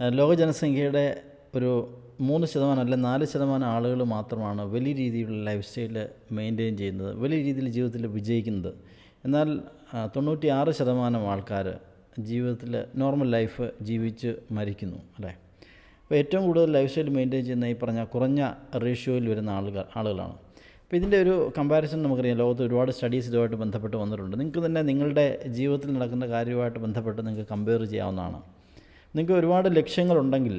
ലോക ജനസംഖ്യയുടെ ഒരു മൂന്ന് ശതമാനം അല്ലെങ്കിൽ നാല് ശതമാനം ആളുകൾ മാത്രമാണ് വലിയ രീതിയിലുള്ള ലൈഫ് സ്റ്റൈൽ മെയിന്റെയിൻ ചെയ്യുന്നത് വലിയ രീതിയിൽ ജീവിതത്തിൽ വിജയിക്കുന്നത്. എന്നാൽ തൊണ്ണൂറ്റി ആറ് ശതമാനം ആൾക്കാർ ജീവിതത്തിൽ നോർമൽ ലൈഫ് ജീവിച്ച് മരിക്കുന്നു അല്ലേ? അപ്പോൾ ഏറ്റവും കൂടുതൽ ലൈഫ് സ്റ്റൈൽ മെയിന്റെയിൻ ചെയ്യുന്ന ഈ പറഞ്ഞ കുറഞ്ഞ റേഷ്യോയിൽ വരുന്ന ആളുകൾ ആളുകളാണ്. അപ്പോൾ ഇതിന്റെ ഒരു കമ്പാരിസൺ നമുക്കറിയാം. ലോകത്ത് ഒരുപാട് സ്റ്റഡീസ് ഇതുമായിട്ട് ബന്ധപ്പെട്ട് വന്നിട്ടുണ്ട്. നിങ്ങൾക്ക് തന്നെ നിങ്ങളുടെ ജീവിതത്തിൽ നടക്കുന്ന കാര്യവുമായിട്ട് ബന്ധപ്പെട്ട് നിങ്ങൾക്ക് കമ്പയർ ചെയ്യാവുന്നതാണ്. നിങ്ങൾക്ക് ഒരുപാട് ലക്ഷ്യങ്ങളുണ്ടെങ്കിൽ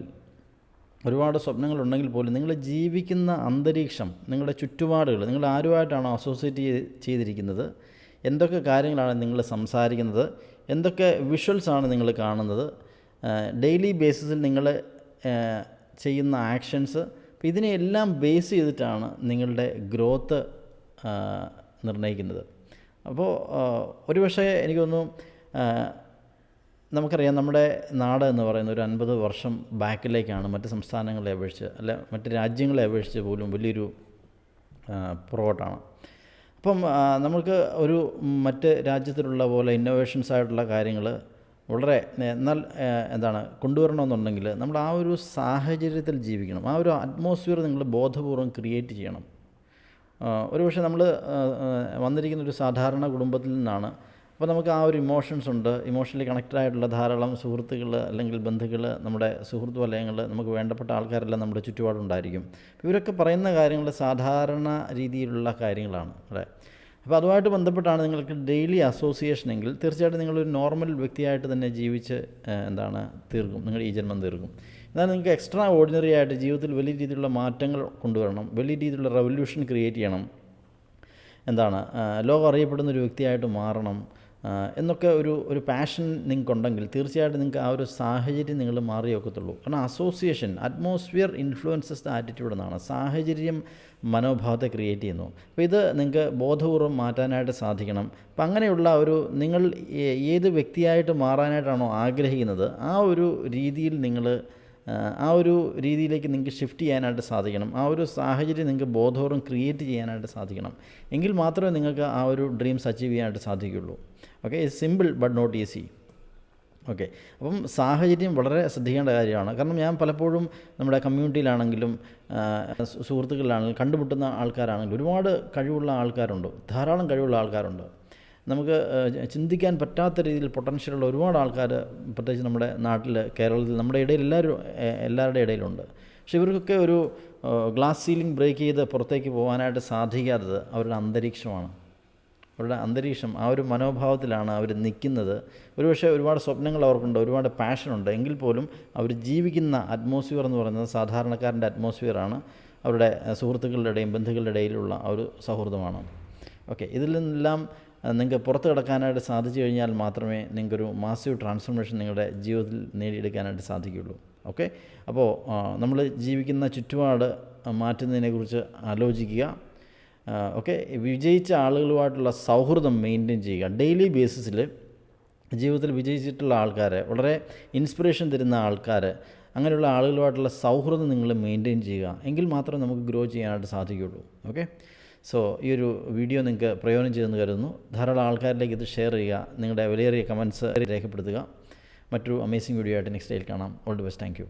ഒരുപാട് സ്വപ്നങ്ങളുണ്ടെങ്കിൽ പോലും നിങ്ങൾ ജീവിക്കുന്ന അന്തരീക്ഷം നിങ്ങളുടെ ചുറ്റുപാടുകൾ നിങ്ങൾ ആരുമായിട്ടാണോ അസോസിയേറ്റ് ചെയ്ത് ചെയ്തിരിക്കുന്നത് എന്തൊക്കെ കാര്യങ്ങളാണ് നിങ്ങൾ സംസാരിക്കുന്നത് എന്തൊക്കെ വിഷ്വൽസാണ് നിങ്ങൾ കാണുന്നത് ഡെയിലി ബേസിസിൽ നിങ്ങൾ ചെയ്യുന്ന ആക്ഷൻസ് അപ്പോൾ ഇതിനെയെല്ലാം ബേസ് ചെയ്തിട്ടാണ് നിങ്ങളുടെ ഗ്രോത്ത് നിർണയിക്കുന്നത്. അപ്പോൾ ഒരുപക്ഷെ എനിക്ക് തോന്നുന്നു ആ, നമുക്കറിയാം നമ്മുടെ നാട് എന്ന് പറയുന്ന ഒരു അൻപത് വർഷം ബാക്കിലേക്കാണ് മറ്റ് സംസ്ഥാനങ്ങളെ അപേക്ഷിച്ച് അല്ല മറ്റ് രാജ്യങ്ങളെ അപേക്ഷിച്ച് പോലും വലിയൊരു പുറകോട്ടാണ്. അപ്പം നമുക്ക് ഒരു മറ്റ് രാജ്യത്തിലുള്ള പോലെ ഇന്നോവേഷൻസ് ആയിട്ടുള്ള കാര്യങ്ങൾ വളരെ എന്നാൽ എന്താണ് കൊണ്ടുവരണമെന്നുണ്ടെങ്കിൽ നമ്മൾ ആ ഒരു സാഹചര്യത്തിൽ ജീവിക്കണം. ആ ഒരു അറ്റ്മോസ്ഫിയർ നിങ്ങൾ ബോധപൂർവം ക്രിയേറ്റ് ചെയ്യണം. ഒരുപക്ഷെ നമ്മൾ വന്നിരിക്കുന്ന ഒരു സാധാരണ കുടുംബത്തിൽ നിന്നാണ് അപ്പോൾ നമുക്ക് ആ ഒരു ഇമോഷൻസ് ഉണ്ട്. ഇമോഷണലി കണക്റ്റഡ് ആയിട്ടുള്ള ധാരാളം സുഹൃത്തുക്കൾ അല്ലെങ്കിൽ ബന്ധുക്കൾ നമ്മുടെ സുഹൃത്ത് വലയങ്ങൾ നമുക്ക് വേണ്ടപ്പെട്ട ആൾക്കാരെല്ലാം നമ്മുടെ ചുറ്റുപാടുണ്ടായിരിക്കും. ഇവരൊക്കെ പറയുന്ന കാര്യങ്ങൾ സാധാരണ രീതിയിലുള്ള കാര്യങ്ങളാണ്. അല്ലേ? അപ്പോൾ അതുമായിട്ട് ബന്ധപ്പെട്ടാണ് നിങ്ങൾക്ക് ഡെയിലി അസോസിയേഷൻ എങ്കിൽ തീർച്ചയായിട്ടും നിങ്ങളൊരു നോർമൽ വ്യക്തിയായിട്ട് തന്നെ ജീവിച്ച് എന്താണ് തീർക്കും. നിങ്ങൾ ഈ ജന്മം തീർക്കും. എന്നാൽ നിങ്ങൾക്ക് എക്സ്ട്രാ ഓർഡിനറി ആയിട്ട് ജീവിതത്തിൽ വലിയ രീതിയിലുള്ള മാറ്റങ്ങൾ കൊണ്ടുവരണം. വലിയ രീതിയിലുള്ള റെവല്യൂഷൻ ക്രിയേറ്റ് ചെയ്യണം. എന്താണ്? ലോകം അറിയപ്പെടുന്ന ഒരു വ്യക്തിയായിട്ട് മാറണം. എന്നൊക്കെ ഒരു ഒരു പാഷൻ നിങ്ങൾക്കുണ്ടെങ്കിൽ തീർച്ചയായിട്ടും നിങ്ങൾക്ക് ആ ഒരു സാഹചര്യം നിങ്ങൾ മാറിയൊക്കത്തുള്ളൂ കാരണം association atmosphere influences the attitude എന്നാണ്. സാഹചര്യം മനോഭാവത്തെ ക്രിയേറ്റ് ചെയ്യുന്നു. അപ്പോൾ ഇത് നിങ്ങൾക്ക് ബോധപൂർവം മാറ്റാനായിട്ട് സാധിക്കണം. അപ്പം അങ്ങനെയുള്ള ഒരു നിങ്ങൾ ഏത് വ്യക്തിയായിട്ട് മാറാനായിട്ടാണോ ആഗ്രഹിക്കുന്നത് ആ ഒരു രീതിയിൽ നിങ്ങൾ ആ ഒരു രീതിയിലേക്ക് നിങ്ങൾക്ക് ഷിഫ്റ്റ് ചെയ്യാനായിട്ട് സാധിക്കണം. ആ ഒരു സാഹചര്യം നിങ്ങൾക്ക് ബോധപൂർവം ക്രിയേറ്റ് ചെയ്യാനായിട്ട് സാധിക്കണം. എങ്കിൽ മാത്രമേ നിങ്ങൾക്ക് ആ ഒരു ഡ്രീംസ് അച്ചീവ് ചെയ്യാനായിട്ട് സാധിക്കുകയുള്ളൂ. Okay simple but not easy okay അപ്പം സാഹചര്യം വളരെ ശ്രദ്ധിക്കേണ്ട കാര്യമാണ്. കാരണം ഞാൻ പലപ്പോഴും നമ്മുടെ കമ്മ്യൂണിറ്റിയിലാണെങ്കിലും സുഹൃത്തുക്കളിലാണെങ്കിലും കണ്ടുമുട്ടുന്ന ആൾക്കാരാണെങ്കിലും ഒരുപാട് കഴിവുള്ള ആൾക്കാരുണ്ട്. ധാരാളം കഴിവുള്ള ആൾക്കാരുണ്ട്. നമുക്ക് ചിന്തിക്കാൻ പറ്റാത്ത രീതിയിൽ പൊട്ടൻഷ്യലുള്ള ഒരുപാട് ആൾക്കാർ പ്രത്യേകിച്ച് നമ്മുടെ നാട്ടിൽ കേരളത്തിൽ നമ്മുടെ ഇടയിൽ എല്ലാവരും എല്ലാവരുടെ ഇടയിലുണ്ട്. പക്ഷെ ഇവർക്കൊക്കെ ഒരു ഗ്ലാസ് സീലിംഗ് ബ്രേക്ക് ചെയ്ത് പുറത്തേക്ക് പോകാനായിട്ട് സാധിക്കാത്തത് അവരുടെ അന്തരീക്ഷമാണ്. അവരുടെ അന്തരീക്ഷം ആ ഒരു മനോഭാവത്തിലാണ് അവർ നിൽക്കുന്നത് ഒരുപക്ഷെ ഒരുപാട് സ്വപ്നങ്ങൾ അവർക്കുണ്ട് ഒരുപാട് പാഷനുണ്ട് എങ്കിൽ പോലും അവർ ജീവിക്കുന്ന അറ്റ്മോസ്ഫിയർ എന്ന് പറയുന്നത് സാധാരണക്കാരന്റെ അറ്റ്മോസ്ഫിയറാണ് അവരുടെ അഹ്, സുഹൃത്തുക്കളുടെ ഇടയും ബന്ധുക്കളുടെ ഇടയിലുള്ള ഒരു സൗഹൃദമാണ്. ഓക്കെ ഇതിൽ നിന്നെല്ലാം നിങ്ങൾക്ക് പുറത്ത് കിടക്കാനായിട്ട് സാധിച്ചു കഴിഞ്ഞാൽ മാത്രമേ നിങ്ങൾക്കൊരു മാസീവ് ട്രാൻസ്ഫോർമേഷൻ നിങ്ങളുടെ ജീവിതത്തിൽ നേടിയെടുക്കാനായിട്ട് സാധിക്കുകയുള്ളൂ. ഓക്കെ അപ്പോൾ നമ്മൾ ജീവിക്കുന്ന ചുറ്റുപാട് മാറ്റുന്നതിനെക്കുറിച്ച് ആലോചിക്കുക. ഓക്കെ വിജയിച്ച ആളുകളുമായിട്ടുള്ള സൗഹൃദം മെയിന്റെയിൻ ചെയ്യുക. ഡെയിലി ബേസിസിൽ ജീവിതത്തിൽ വിജയിച്ചിട്ടുള്ള ആൾക്കാരെ വളരെ ഇൻസ്പിറേഷൻ തരുന്ന ആൾക്കാർ അങ്ങനെയുള്ള ആളുകളുമായിട്ടുള്ള സൗഹൃദം നിങ്ങൾ മെയിന്റെയിൻ ചെയ്യുക. എങ്കിൽ മാത്രമേ നമുക്ക് ഗ്രോ ചെയ്യാനായിട്ട് സാധിക്കുകയുള്ളൂ. ഓക്കെ സോ ഈ ഒരു വീഡിയോ നിങ്ങൾക്ക് പ്രയോജനം ചെയ്തെന്ന് കരുതുന്നു. ധാരാളം ആൾക്കാരിലേക്ക് ഇത് ഷെയർ ചെയ്യുക നിങ്ങളുടെ വിലയേറിയ കമൻസ് രേഖപ്പെടുത്തുക. മറ്റൊരു അമേസിംഗ് വീഡിയോ ആയിട്ട് നെക്സ്റ്റ് ഡേയിൽ കാണാം. All the best thank